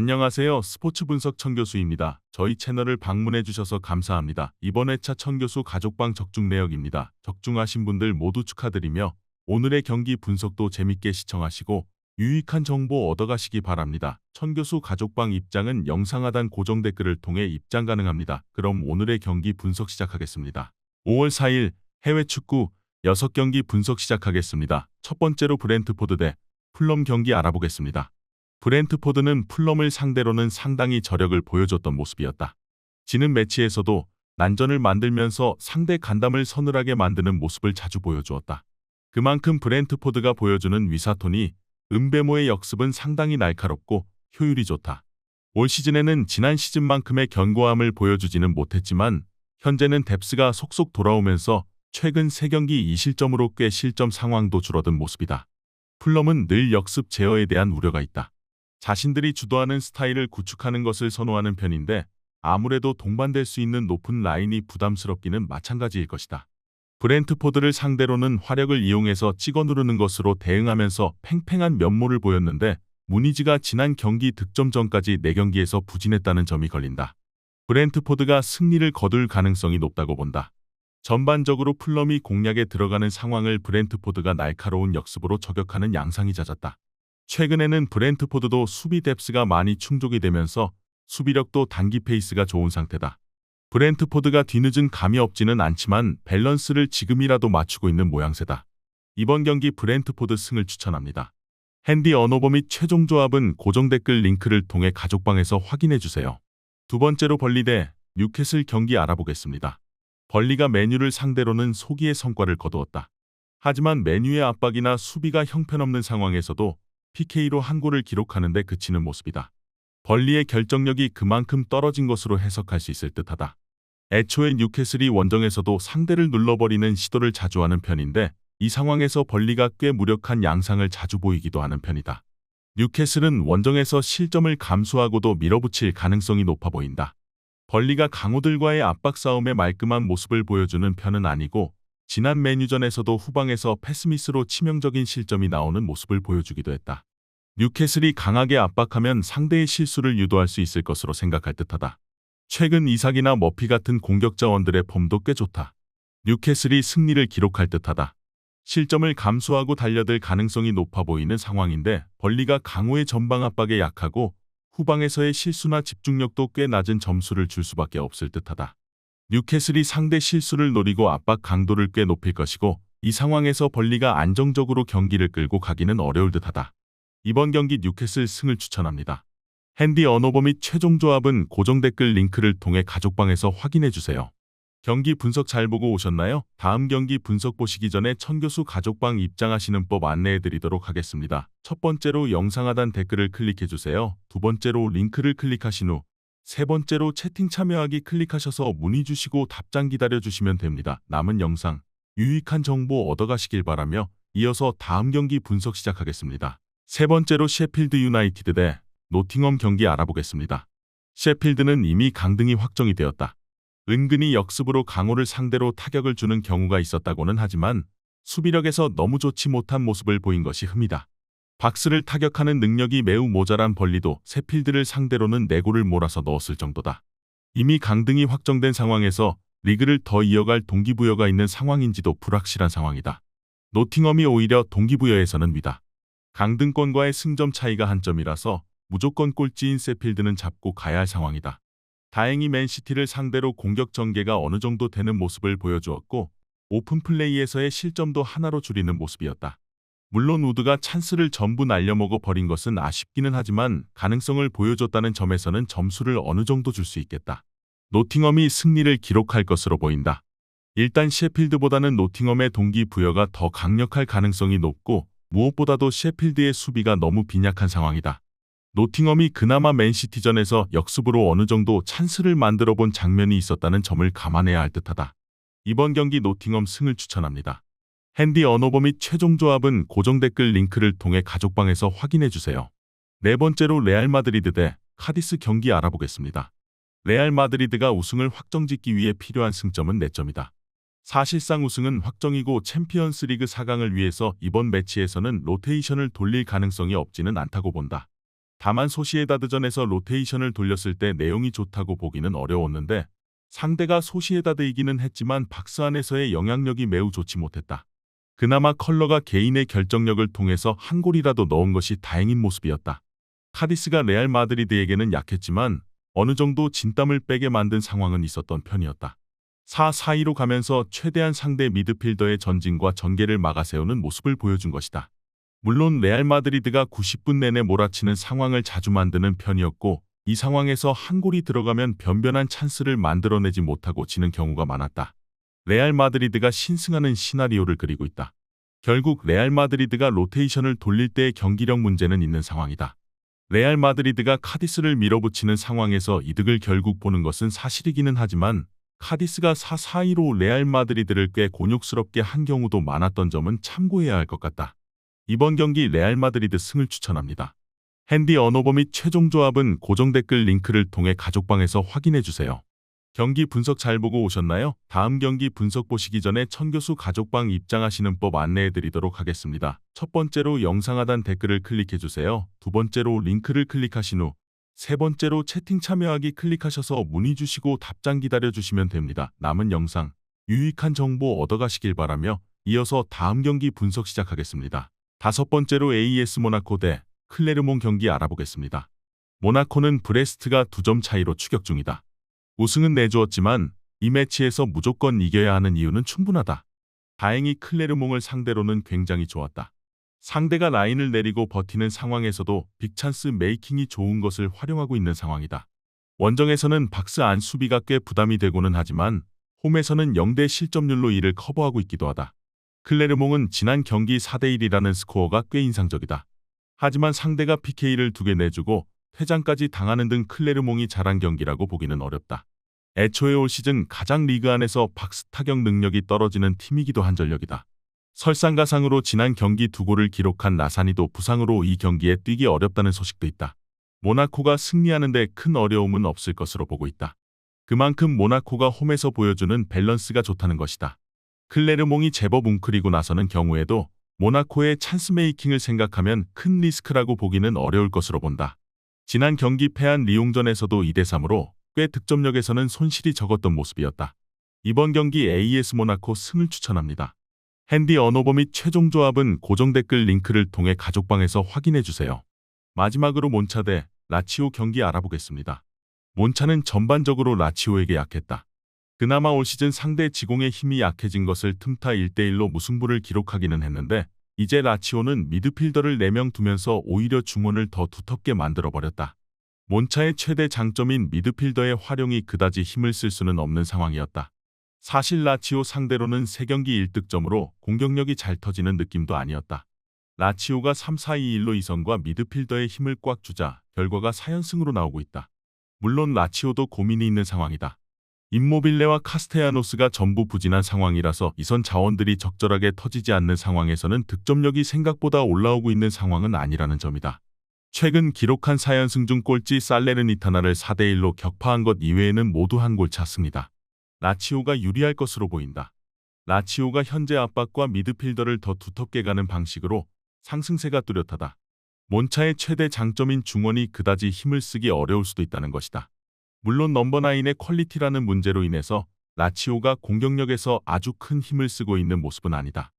안녕하세요. 스포츠 분석 청 교수입니다. 저희 채널을 방문해 주셔서 감사합니다. 이번 회차 청 교수 가족방 적중 내역입니다. 적중하신 분들 모두 축하드리며 오늘의 경기 분석도 재밌게 시청하시고 유익한 정보 얻어가시기 바랍니다. 천 교수 가족방 입장은 영상 하단 고정 댓글을 통해 입장 가능합니다. 그럼 오늘의 경기 분석 시작하겠습니다. 5월 4일 해외 축구 6경기 분석 시작하겠습니다. 첫 번째로 브렌트포드 대 풀럼 경기 알아보겠습니다. 브렌트포드는 풀럼을 상대로는 상당히 저력을 보여줬던 모습이었다. 지는 매치에서도 난전을 만들면서 상대 간담을 서늘하게 만드는 모습을 자주 보여주었다. 그만큼 브렌트포드가 보여주는 위사톤이 은배모의 역습은 상당히 날카롭고 효율이 좋다. 올 시즌에는 지난 시즌만큼의 견고함을 보여주지는 못했지만 현재는 뎁스가 속속 돌아오면서 최근 3경기 2실점으로 꽤 실점 상황도 줄어든 모습이다. 풀럼은 늘 역습 제어에 대한 우려가 있다. 자신들이 주도하는 스타일을 구축하는 것을 선호하는 편인데 아무래도 동반될 수 있는 높은 라인이 부담스럽기는 마찬가지일 것이다. 브렌트포드를 상대로는 화력을 이용해서 찍어 누르는 것으로 대응하면서 팽팽한 면모를 보였는데 무니지가 지난 경기 득점 전까지 4경기에서 부진했다는 점이 걸린다. 브렌트포드가 승리를 거둘 가능성이 높다고 본다. 전반적으로 풀럼이 공략에 들어가는 상황을 브렌트포드가 날카로운 역습으로 저격하는 양상이 잦았다. 최근에는 브렌트포드도 수비 뎁스가 많이 충족이 되면서 수비력도 단기 페이스가 좋은 상태다. 브렌트포드가 뒤늦은 감이 없지는 않지만 밸런스를 지금이라도 맞추고 있는 모양새다. 이번 경기 브렌트포드 승을 추천합니다. 핸디 언어버 및 최종 조합은 고정 댓글 링크를 통해 가족방에서 확인해 주세요. 두 번째로 벌리 대 뉴캐슬 경기 알아보겠습니다. 벌리가 메뉴를 상대로는 소기의 성과를 거두었다. 하지만 메뉴의 압박이나 수비가 형편없는 상황에서도 PK로 한 골을 기록하는 데 그치는 모습이다. 벌리의 결정력이 그만큼 떨어진 것으로 해석할 수 있을 듯하다. 애초에 뉴캐슬이 원정에서도 상대를 눌러버리는 시도를 자주 하는 편인데 이 상황에서 벌리가 꽤 무력한 양상을 자주 보이기도 하는 편이다. 뉴캐슬은 원정에서 실점을 감수하고도 밀어붙일 가능성이 높아 보인다. 벌리가 강호들과의 압박 싸움에 말끔한 모습을 보여주는 편은 아니고 지난 메뉴전에서도 후방에서 패스미스로 치명적인 실점이 나오는 모습을 보여주기도 했다. 뉴캐슬이 강하게 압박하면 상대의 실수를 유도할 수 있을 것으로 생각할 듯하다. 최근 이삭이나 머피 같은 공격 자원들의 폼도 꽤 좋다. 뉴캐슬이 승리를 기록할 듯하다. 실점을 감수하고 달려들 가능성이 높아 보이는 상황인데 벌리가 강호의 전방 압박에 약하고 후방에서의 실수나 집중력도 꽤 낮은 점수를 줄 수밖에 없을 듯하다. 뉴캐슬이 상대 실수를 노리고 압박 강도를 꽤 높일 것이고 이 상황에서 벌리가 안정적으로 경기를 끌고 가기는 어려울 듯하다. 이번 경기 뉴캐슬 승을 추천합니다. 핸디 언어버 및 최종 조합은 고정 댓글 링크를 통해 가족방에서 확인해 주세요. 경기 분석 잘 보고 오셨나요? 다음 경기 분석 보시기 전에 천교수 가족방 입장하시는 법 안내해 드리도록 하겠습니다. 첫 번째로 영상 하단 댓글을 클릭해 주세요. 두 번째로 링크를 클릭하신 후 세 번째로 채팅 참여하기 클릭하셔서 문의 주시고 답장 기다려 주시면 됩니다. 남은 영상 유익한 정보 얻어가시길 바라며 이어서 다음 경기 분석 시작하겠습니다. 세 번째로 셰필드 유나이티드 대 노팅엄 경기 알아보겠습니다. 셰필드는 이미 강등이 확정이 되었다. 은근히 역습으로 강호를 상대로 타격을 주는 경우가 있었다고는 하지만 수비력에서 너무 좋지 못한 모습을 보인 것이 흠이다. 박스를 타격하는 능력이 매우 모자란 벌리도 세 필드를 상대로는 내골을 몰아서 넣었을 정도다. 이미 강등이 확정된 상황에서 리그를 더 이어갈 동기부여가 있는 상황인지도 불확실한 상황이다. 노팅엄이 오히려 동기부여에서는 위다. 강등권과의 승점 차이가 한 점이라서 무조건 꼴찌인 세필드는 잡고 가야 할 상황이다. 다행히 맨시티를 상대로 공격 전개가 어느 정도 되는 모습을 보여주었고 오픈 플레이에서의 실점도 하나로 줄이는 모습이었다. 물론 우드가 찬스를 전부 날려먹어 버린 것은 아쉽기는 하지만 가능성을 보여줬다는 점에서는 점수를 어느 정도 줄 수 있겠다. 노팅엄이 승리를 기록할 것으로 보인다. 일단 셰필드보다는 노팅엄의 동기부여가 더 강력할 가능성이 높고 무엇보다도 셰필드의 수비가 너무 빈약한 상황이다. 노팅엄이 그나마 맨시티전에서 역습으로 어느 정도 찬스를 만들어 본 장면이 있었다는 점을 감안해야 할 듯하다. 이번 경기 노팅엄 승을 추천합니다. 핸디 언어버 및 최종 조합은 고정 댓글 링크를 통해 가족방에서 확인해 주세요. 네 번째로 레알 마드리드 대 카디스 경기 알아보겠습니다. 레알 마드리드가 우승을 확정짓기 위해 필요한 승점은 4점이다. 사실상 우승은 확정이고 챔피언스 리그 4강을 위해서 이번 매치에서는 로테이션을 돌릴 가능성이 없지는 않다고 본다. 다만 소시에다드전에서 로테이션을 돌렸을 때 내용이 좋다고 보기는 어려웠는데 상대가 소시에다드이기는 했지만 박스 안에서의 영향력이 매우 좋지 못했다. 그나마 컬러가 개인의 결정력을 통해서 한 골이라도 넣은 것이 다행인 모습이었다. 카디스가 레알 마드리드에게는 약했지만 어느 정도 진땀을 빼게 만든 상황은 있었던 편이었다. 4-4-2로 가면서 최대한 상대 미드필더의 전진과 전개를 막아세우는 모습을 보여준 것이다. 물론 레알 마드리드가 90분 내내 몰아치는 상황을 자주 만드는 편이었고 이 상황에서 한 골이 들어가면 변변한 찬스를 만들어내지 못하고 지는 경우가 많았다. 레알 마드리드가 신승하는 시나리오를 그리고 있다. 결국 레알 마드리드가 로테이션을 돌릴 때의 경기력 문제는 있는 상황이다. 레알 마드리드가 카디스를 밀어붙이는 상황에서 이득을 결국 보는 것은 사실이기는 하지만 카디스가 4-4-2로 레알 마드리드를 꽤 곤욕스럽게 한 경우도 많았던 점은 참고해야 할 것 같다. 이번 경기 레알 마드리드 승을 추천합니다. 핸디 언어버 및 최종 조합은 고정 댓글 링크를 통해 가족방에서 확인해 주세요. 경기 분석 잘 보고 오셨나요? 다음 경기 분석 보시기 전에 천교수 가족방 입장하시는 법 안내해 드리도록 하겠습니다. 첫 번째로 영상 하단 댓글을 클릭해 주세요. 두 번째로 링크를 클릭하신 후 세 번째로 채팅 참여하기 클릭하셔서 문의 주시고 답장 기다려 주시면 됩니다. 남은 영상 유익한 정보 얻어가시길 바라며 이어서 다음 경기 분석 시작하겠습니다. 다섯 번째로 AS 모나코 대 클레르몬 경기 알아보겠습니다. 모나코는 브레스트가 두 점 차이로 추격 중이다. 우승은 내주었지만 이 매치에서 무조건 이겨야 하는 이유는 충분하다. 다행히 클레르몽을 상대로는 굉장히 좋았다. 상대가 라인을 내리고 버티는 상황에서도 빅찬스 메이킹이 좋은 것을 활용하고 있는 상황이다. 원정에서는 박스 안 수비가 꽤 부담이 되고는 하지만 홈에서는 0대 실점률로 이를 커버하고 있기도 하다. 클레르몽은 지난 경기 4대1이라는 스코어가 꽤 인상적이다. 하지만 상대가 PK를 두 개 내주고 퇴장까지 당하는 등 클레르몽이 잘한 경기라고 보기는 어렵다. 애초에 올 시즌 가장 리그 안에서 박스 타격 능력이 떨어지는 팀이기도 한 전력이다. 설상가상으로 지난 경기 두 골을 기록한 나사니도 부상으로 이 경기에 뛰기 어렵다는 소식도 있다. 모나코가 승리하는 데 큰 어려움은 없을 것으로 보고 있다. 그만큼 모나코가 홈에서 보여주는 밸런스가 좋다는 것이다. 클레르몽이 제법 웅크리고 나서는 경우에도 모나코의 찬스 메이킹을 생각하면 큰 리스크라고 보기는 어려울 것으로 본다. 지난 경기 패한 리옹전에서도 2대3으로 꽤 득점력에서는 손실이 적었던 모습이었다. 이번 경기 AS 모나코 승을 추천합니다. 핸디 언어버 및 최종 조합은 고정 댓글 링크를 통해 가족방에서 확인해 주세요. 마지막으로 몬차 대 라치오 경기 알아보겠습니다. 몬차는 전반적으로 라치오에게 약했다. 그나마 올 시즌 상대 지공의 힘이 약해진 것을 틈타 1대1로 무승부를 기록하기는 했는데 이제 라치오는 미드필더를 4명 두면서 오히려 중원을 더 두텁게 만들어버렸다. 몬차의 최대 장점인 미드필더의 활용이 그다지 힘을 쓸 수는 없는 상황이었다. 사실 라치오 상대로는 3경기 1득점으로 공격력이 잘 터지는 느낌도 아니었다. 라치오가 3-4-2-1로 이선과 미드필더의 힘을 꽉 주자 결과가 4연승으로 나오고 있다. 물론 라치오도 고민이 있는 상황이다. 임모빌레와 카스테야노스가 전부 부진한 상황이라서 이선 자원들이 적절하게 터지지 않는 상황에서는 득점력이 생각보다 올라오고 있는 상황은 아니라는 점이다. 최근 기록한 4연승 중 꼴찌 살레르니타나를 4대1로 격파한 것 이외에는 모두 한 골 찼습니다. 라치오가 유리할 것으로 보인다. 라치오가 현재 압박과 미드필더를 더 두텁게 가는 방식으로 상승세가 뚜렷하다. 몬차의 최대 장점인 중원이 그다지 힘을 쓰기 어려울 수도 있다는 것이다. 물론 넘버9의 퀄리티라는 문제로 인해서 라치오가 공격력에서 아주 큰 힘을 쓰고 있는 모습은 아니다.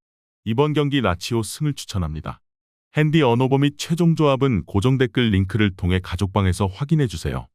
이번 경기 라치오 승을 추천합니다. 핸디 언어버 및 최종 조합은 고정 댓글 링크를 통해 가족방에서 확인해 주세요.